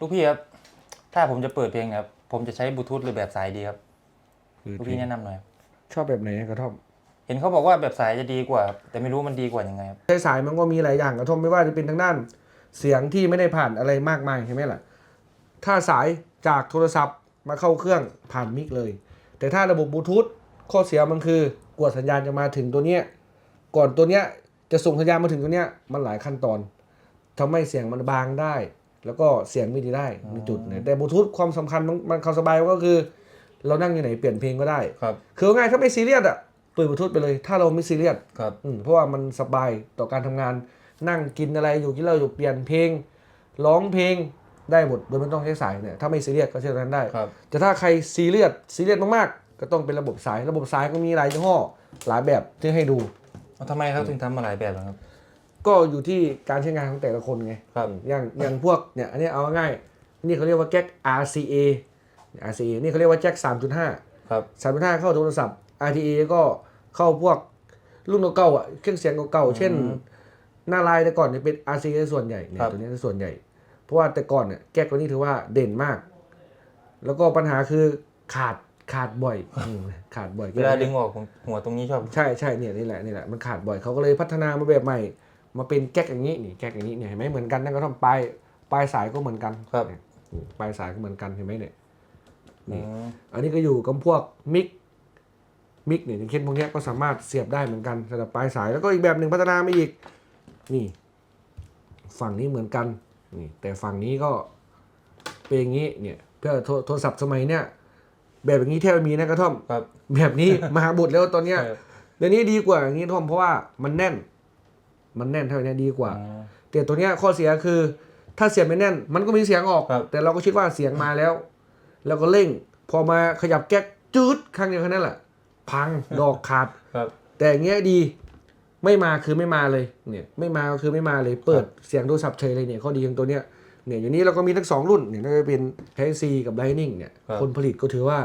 ลูกพี่ครับ ถ้าผมจะเปิดเพลงนะครับ ผมจะใช้บลูทูธหรือแบบสายดีครับ ลูกพี่แนะนำหน่อยครับชอบแบบไหนกระท่อม เห็นเขาบอกว่าแบบสายจะดีกว่าครับแต่ไม่รู้มันดีกว่ายังไงครับ ใช้สายมันก็มีหลายอย่างกระท่อมไม่ว่าจะเป็นทางด้าน เสียงที่ไม่ได้ผ่านอะไรมากมายใช่ไหมล่ะ ถ้าสายจากโทรศัพท์มาเข้าเครื่องผ่านมิกเลย แต่ถ้าระบบบลูทูธข้อเสียมันคือกว่าสัญญาณจะมาถึงตัวเนี้ยก่อนตัวเนี้ยจะส่งสัญญาณมาถึงตัวเนี้ยมันหลายขั้นตอนทำให้เสียงมันบางได้ แล้วก็เสียงไม่ดีได้มีจุดเนี่ยแต่บลูทูธความสำคัญมันมันความสบายก็คือ เรานั่งอยู่ไหนเปลี่ยนเพลงก็ได้ครับคือง่ายๆถ้าไม่ซีเรียสอะเปิดบลูทูธไปเลย ถ้าเราไม่ซีเรียสครับอืมเพราะว่ามันสบายต่อการทำงานนั่งกินอะไรอยู่กินเหล้าอยู่เปลี่ยนเพลงร้องเพลงได้หมดโดยไม่ต้องใช้สายเนี่ยถ้าไม่ซีเรียสก็ใช้ตัวนั้นได้ครับแต่ถ้าใครซีเรียสซีเรียสมากๆ ก็ต้องเป็นระบบสาย ระบบสายก็มีหลายยี่ห้อหลายแบบที่ให้ดูเอาทำไมเขาถึงทำมาหลายแบบล่ะครับ ก็อยู่ที่การใช้งานของแต่ละคนไงครับอย่างอย่างพวกเนี่ยอันนี้เอาง่ายๆนี่เขาเรียกว่าแจ็ค RCA RCA นี่เขาเรียกว่าแจ็ค3.5ครับ3.5 เข้าโทรศัพท์ RTA ก็เข้าพวกรุ่นเก่าๆอะเครื่องเสียงเก่าๆเช่น หน้าลายแต่ก่อนเนี่ยเป็น RCA ส่วนใหญ่เนี่ยครับตัวนี้ส่วนใหญ่ เพราะว่าแต่ก่อนเนี่ยแก๊กตัวนี้ถือว่าเด่นมาก แล้วก็ปัญหาคือขาดขาดบ่อยอืมขาดบ่อยเวลาดึงออกผมหัวตรงนี้ชอบใช่ใช่เนี่ยนี่แหละนี่แหละมันขาดบ่อยเขาก็เลยพัฒนามาแบบใหม่ มาเป็นแก๊กอย่างนี้นี่แก๊กอย่างนี้เนี่ยเห็นไหมเหมือนกันนั่นก็ทำปลายปลายสายก็เหมือนกันครับเนี่ยนี่ปลายสายก็เหมือนกันเห็นไหมเนี่ยอืมอันนี้ก็อยู่กับพวกมิกมิกเนี่ยอย่างเช่นพวกเนี้ยก็สามารถเสียบได้เหมือนกันสำหรับปลายสายแล้วก็อีกแบบหนึ่งพัฒนามาอีกนี่ ฝั่งนี้เหมือนกันนี่แต่ฝั่งนี้ก็เป็นอย่างนี้เนี่ยเพื่อโทรโทรศัพท์สมัยเนี้ยแบบอย่างนี้แทบไม่มีนะกระท่อม ครับ แบบนี้ มหาบุตรแล้วตอนเนี้ยครับเดี๋ยวนี้ดีกว่าอย่างนี้ท่อมเพราะว่ามันแน่น มันแน่นเท่านี้ดีกว่าอืมแต่ตัวเนี้ยข้อเสียคือ ถ้าเสียบไม่แน่น มันก็มีเสียงออกครับแต่เราก็คิดว่าเสียงมาแล้ว แล้วก็เร่ง พอมาขยับแก๊กจืดข้างเดียวแค่นั้นแหละพังดอกขาดครับแต่อย่างเงี้ยดีไม่มาคือไม่มาเลยเนี่ยไม่มาก็คือไม่มาเลย เปิดเสียงโทรศัพท์เฉยเลยเนี่ยข้อดีของตัวเนี้ยเนี่ยอยู่นี้เราก็มีทั้งสองรุ่นเนี่ยก็จะเป็น Type C กับ Lightning เนี่ยครับคนผลิตก็ถือว่า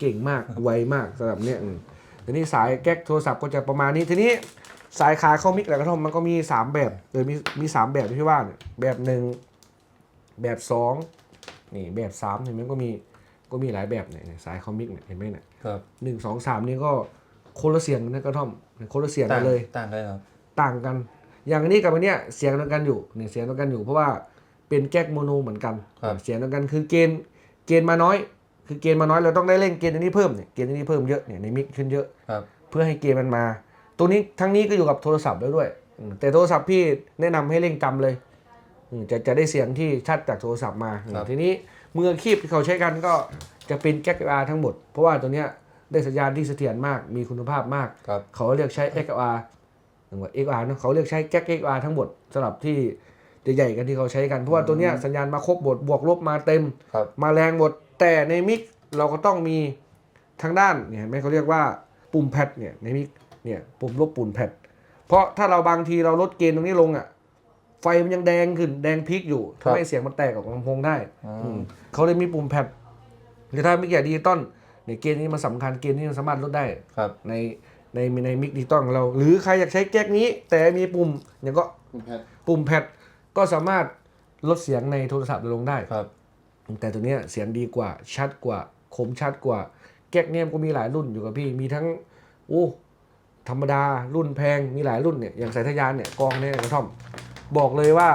เก่งมากไวมากสำหรับเนี่ยอืมทีนี้สายแก๊กโทรศัพท์ก็จะประมาณนี้ทีนี้ สายขาเข้ามิกแล้วก็ท่อมมันก็มีสามแบบโดยมีมีสามแบบที่ว่าเนี่ยแบบหนึ่งแบบสองนี่แบบสามเห็นไหมก็มีก็มีหลายแบบเนี่ยเนี่ยสายเข้ามิกเนี่ยเห็นไหมเนี่ยครับหนึ่งสองสามนี่ก็คนละเสียงนะกระท่อมคนละเสียงต่ากังนเลยต่างกันครับต่างกัน อย่างอันนี้กับอันเนี้ยเสียงเดียวกันอยู่เนี่ยเสียงเดียวกันอยู่เพราะว่าเป็นแก๊กโมโนเหมือนกันครับเสียงเดียวกันคือเกณฑ์เกณฑ์มาน้อย คือเกณฑ์มาน้อยเราต้องได้เร่งเกณฑ์อันนี้เพิ่มเนี่ยเกณฑ์อันนี้เพิ่มเยอะเนี่ยในมิกขึ้นเยอะครับเพื่อให้เกณฑ์มันมา ตัวนี้ทั้งนี้ก็อยู่กับโทรศัพท์แล้วด้วยอืมแต่โทรศัพท์พี่แนะนำให้เร่งจำเลยอืมจะจะได้เสียงที่ชัดจากโทรศัพท์มาอืมครับทีนี้มืออาชีพที่เขาใช้กันก็จะเป็นแก๊กอาทั้งหมด เพราะว่าตัวเนี้ยได้สัญญาณที่เสถียรมาก มีคุณภาพมากครับเขาเรียกใช้ XLR หรือว่า XLR เนอะเขาเรียกใช้แก๊ก XLR ทั้งหมดสำหรับที่ใหญ่ๆกันที่เขาใช้กัน เพราะว่าตัวเนี้ยสัญญาณมาครบบทบวกลบมาเต็มครับมาแรงหมด แต่ในมิกเราก็ต้องมีทางด้านเนี่ยเห็นไหมเขาเรียกว่าปุ่มแพดเนี่ยในมิก เนี่ยปุ่มลบปุ่มแพดเพราะถ้าเราบางทีเราลดเกณฑ์ตรงนี้ลงอะ ไฟมันยังแดงขึ้นแดงพลิกอยู่ครับทำให้เสียงมันแตกออกลำโพงได้อืมอืมเขาเลยมีปุ่มแพดหรือถ้ามิกอย่างดิจิตอลเนี่ยเกณฑ์นี้มันสำคัญเกณฑ์นี้มันสามารถลดได้ครับในในในมิกดิจิตอลของเรา หรือใครอยากใช้แก๊กนี้ แต่มีปุ่มอย่างก็คุณแพทย์ปุ่มแพดก็สามารถลดเสียงในโทรศัพท์ลงได้ครับ แต่ตัวเนี้ยเสียงดีกว่าชัดกว่าคมชัดกว่า แก๊กเนี่ยมันก็มีหลายรุ่นอยู่กับพี่มีทั้งโอ้ ธรรมดารุ่นแพงมีหลายรุ่นเนี่ยอย่างสายทะยานเนี่ยกองเนี่ยกระท่อม บอกเลยว่า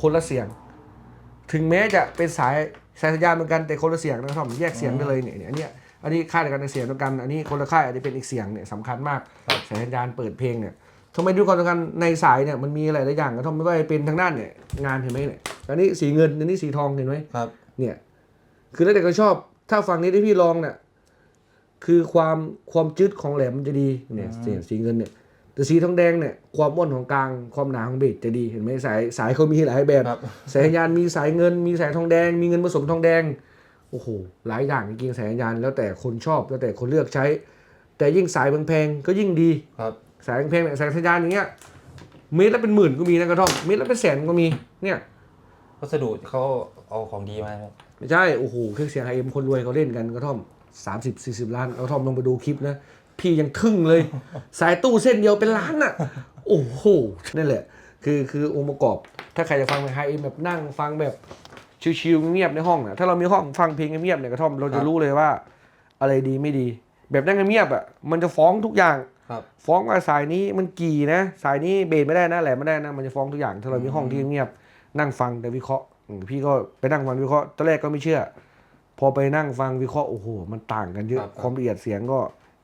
คนละเสียง ถึงแม้จะเป็นสายสายทะยานเหมือนกันแต่คนละเสียงนะกระท่อมแยกเสียงไปเลยเนี่ยเนี่ยอันเนี้ยอันนี้ค่ายเดียวกันแต่เสียงเดียวกันอันนี้คนละค่ายอันนี้เป็นอีกเสียงเนี่ยสำคัญมากครับสายทะยานเปิดเพลงเนี่ยทำไมดูความสำคัญในสายเนี่ยมันมีหลายๆอย่างกระท่อมไม่ว่าจะเป็นทางด้านเนี่ยงานเห็นไหมเนี่ยอันนี้สีเงินอันนี้สีทองเห็นไหมครับเนี่ยคือแล้วแต่ก็ชอบถ้าฝั่งนี้ที่พี่ลองเนี่ย คือความความจืดของแหลมมันจะดีเนี่ยสีสีเงินเนี่ยแต่สีทองแดงเนี่ยความอ้วนของกลางความหนาของเบสจะดีเห็นไหมสายสายเขามีหลายแบบครับสายยานมีสายเงิน มีสายทองแดง มีเงินผสมทองแดงโอ้โหหลายอย่างจริงๆสายยานแล้วแต่คนชอบแล้วแต่คนเลือกใช้ แต่ยิ่งสายแพงๆก็ยิ่งดีครับสายแพงๆเนี่ยสายทะยานอย่างเงี้ยเมตรละเป็นหมื่นก็มีนะกระท่อมเมตรละเป็นแสนก็มีเนี่ยวัสดุเขาเอาของดีมาครับไม่ใช่โอ้โหเครื่องเสียงไอเอ็มคนรวยเขาเล่นกันกระท่อม 30 40 ล้านเอาทอมลองไปดูคลิปนะ พี่ยังทึ่งเลย สายตู้เส้นเดียวเป็นล้านอะ โอ้โห นั่นแหละ คือคือองค์ประกอบ ถ้าใครจะฟังแบบไฮเอ็มแบบนั่งฟังแบบชิวๆเงียบๆในห้องนะถ้าเรามีห้องฟังเพลงเงียบๆเนี่ยกระท่อมเราจะรู้เลยว่า อะไรดีไม่ดี แบบนั่งเงียบๆอะมันจะฟ้องทุกอย่างครับฟ้องว่าสายนี้มันกี่นะ สายนี้เบสไม่ได้นะแหลมไม่ได้นะ มันจะฟ้องทุกอย่าง ถ้าเรามีห้องที่เงียบนั่งฟังแต่วิเคราะห์อืมพี่ก็ไปนั่งฟังวิเคราะห์ตอนแรกก็ไม่เชื่อ พอไปนั่งฟังวิเคราะห์โอ้โหมันต่างกันเยอะครับความละเอียดเสียงก็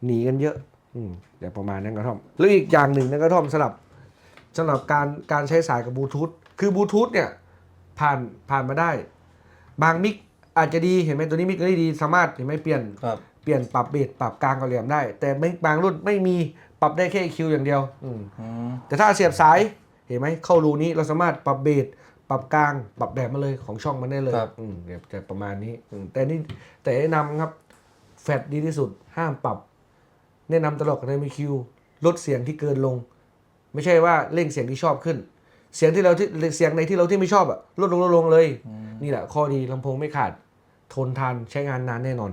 หนีกันเยอะ อืมเดี๋ยวประมาณนั้นกระท่อม แล้วอีกอย่างหนึ่งนะกระท่อมสำหรับสำหรับการการใช้สายกับบลูทูธคือบลูทูธเนี่ยผ่านผ่านมาได้ บางมิกอาจจะดีเห็นไหมตัวนี้มิกได้ดีสามารถเห็นไหมเปลี่ยนครับเปลี่ยนปรับเบสปรับกลางกับเหลี่ยมได้ แต่ไม่บางรุ่นไม่มีปรับได้แค่ EQ อย่างเดียวอืมอืมแต่ถ้าเสียบสายเห็นไหมเข้ารูนี้เราสามารถปรับเบส ปรับกลางปรับแบบมาเลยของช่องมันได้เลยอืมเดี๋ยวจะประมาณนี้อืมแต่นี่แต่แนะนำครับ แฟดดีที่สุด ห้ามปรับ แนะนำตลอดในมีคิวลดเสียงที่เกินลง ไม่ใช่ว่าเร่งเสียงที่ชอบขึ้น เสียงที่เราที่เสียงในที่เราที่ไม่ชอบอะลดลงลดลงเลย นี่แหละข้อดีลำโพงไม่ขาด ทนทานใช้งานนานแน่นอน